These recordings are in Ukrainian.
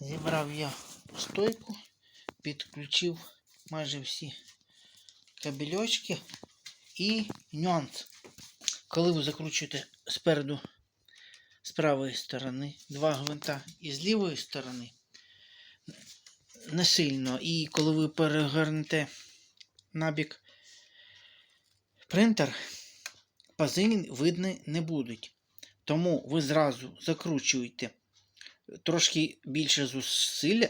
Зібрав я стойку, підключив майже всі кабельочки і нюанс. Коли ви закручуєте спереду, з правої сторони, два гвинта і з лівої сторони, не сильно. І коли ви перегорнете набік принтер, пази видно не будуть. Тому ви зразу закручуєте трошки більше зусилля,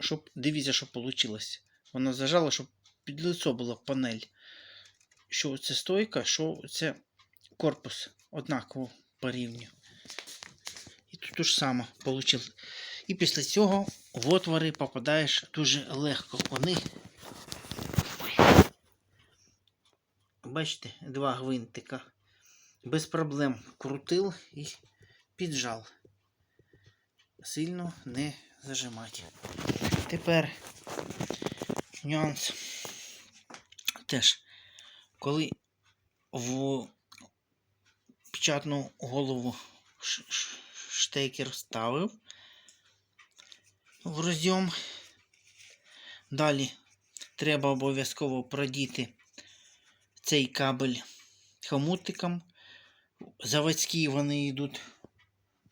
щоб дивіться, що вийшло. Вона зажала, щоб під лицо була панель. Що це стойка, що це корпус однаково по рівню. І тут те ж саме вийшло. І після цього в отвори попадаєш дуже легко. Вони. Бачите, два гвинтика. Без проблем крутил і піджал. Сильно не зажимати. Тепер нюанс. Теж, коли в печатну голову штекер вставив в розйом. Далі треба обов'язково продіти цей кабель хомутиком. Заводські вони йдуть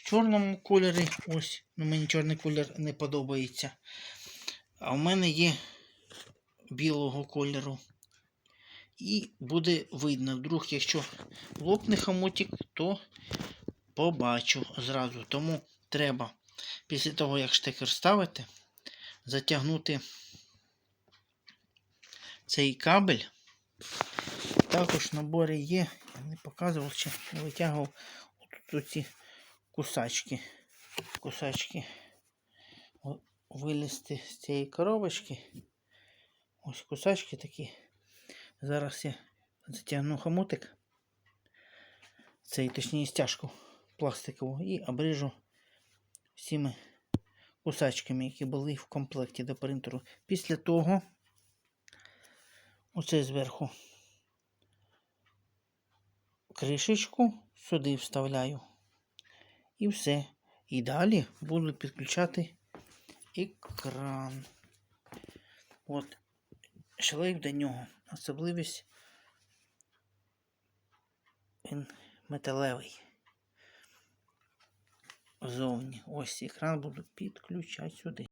чорному кольорі. Ось, ну мені чорний колір не подобається. А в мене є білого кольору. І буде видно, вдруг, якщо лопне хомутик, то побачу зразу. Тому треба після того, як штекер ставите, затягнути цей кабель. Також в наборі є, я не показував чи витягував тут ці кусачки. Кусачки вилізти з цієї коробочки. Ось кусачки такі. Зараз я затягну хомутик. Цей, точніше, стяжку пластикову і обріжу всіми кусачками, які були в комплекті до принтеру. Після того оце зверху кришечку сюди вставляю. І все. І далі буду підключати екран. От шлейф до нього. Особливість він металевий. Зовні. Ось екран буду підключати сюди.